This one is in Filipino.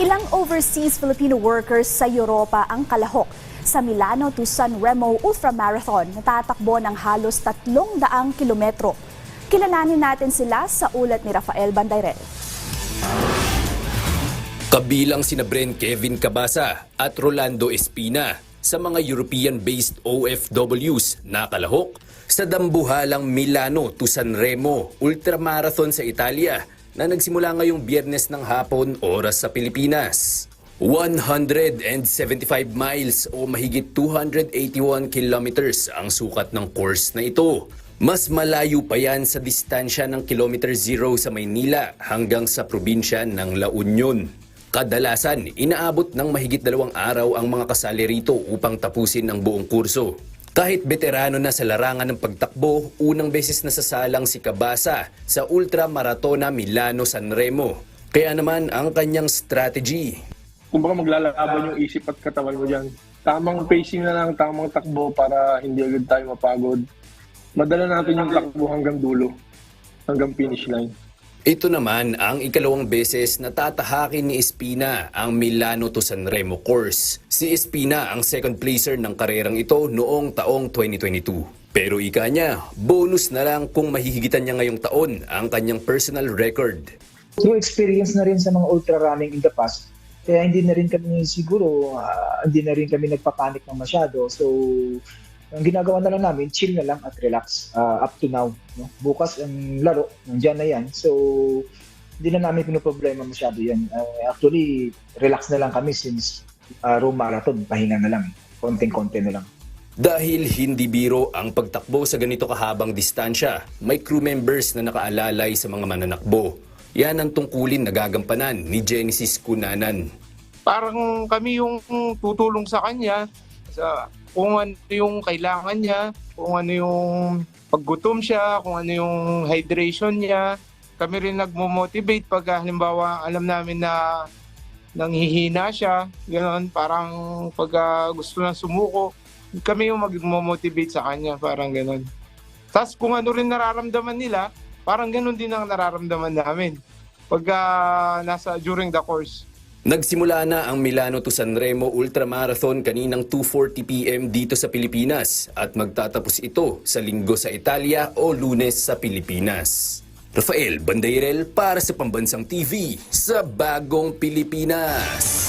Ilang overseas Filipino workers sa Europa ang kalahok sa Milano to San Remo Ultramarathon na tatakbo ng halos 300 kilometro. Kilalanin natin sila sa ulat ni Rafael Bandayrel. Kabilang sina Bren Kevin Cabasa at Rolando Espina sa mga European-based OFWs na kalahok sa dambuhalang Milano to San Remo Ultramarathon sa Italia na nagsimula ngayong biyernes ng hapon oras sa Pilipinas. 175 miles o mahigit 281 kilometers ang sukat ng course na ito. Mas malayo pa yan sa distansya ng kilometer zero sa Maynila hanggang sa probinsya ng La Union. Kadalasan, inaabot ng mahigit dalawang araw ang mga kasali rito upang tapusin ang buong kurso. Kahit veterano na sa larangan ng pagtakbo, unang beses na sasalang si Kabasa sa Ultra Maratona Milano San Remo. Kaya naman ang kanyang strategy. kumbaga maglalaban yung isip at katawan mo dyan. Tamang pacing na lang, tamang takbo para hindi agad tayo mapagod. Madala natin yung takbo hanggang dulo, hanggang finish line. Ito naman ang ikalawang beses na tatahakin ni Espina ang Milano to San Remo course. Si Espina ang second placer ng karerang ito noong taong 2022. Pero ika niya, bonus na lang kung mahihigitan niya ngayong taon ang kanyang personal record. through experience na rin sa mga ultra running in the past, kaya hindi na rin kami siguro, ah, hindi na rin kami nagpapanik ng masyado. So, ang ginagawa na lang namin, chill na lang at relax ah, up to now. No? Bukas ang laro, nandiyan na yan. So, hindi na namin pinoproblema masyado yan. Ah, actually, relax na lang kami since uh, Rome Marathon, pahinga na lang. Konting-konti na lang. Dahil hindi biro ang pagtakbo sa ganito kahabang distansya, may crew members na nakaalalay sa mga mananakbo. Yan ang tungkulin na gagampanan ni Genesis Kunanan. parang kami yung tutulong sa kanya sa kung ano yung kailangan niya, kung ano yung paggutom siya, kung ano yung hydration niya. Kami rin nagmo-motivate pag halimbawa alam namin na nanghihina siya, gano'n, parang pag ah, gusto na sumuko, kami yung magmo-motivate sa kanya, parang gano'n. Tapos kung ano rin nararamdaman nila, parang gano'n din ang nararamdaman namin pag ah, nasa during the course. Nagsimula na ang Milano to San Remo Ultramarathon kaninang 2.40pm dito sa Pilipinas at magtatapos ito sa linggo sa Italia o lunes sa Pilipinas. Rafael Bandairel para sa Pambansang TV sa Bagong Pilipinas.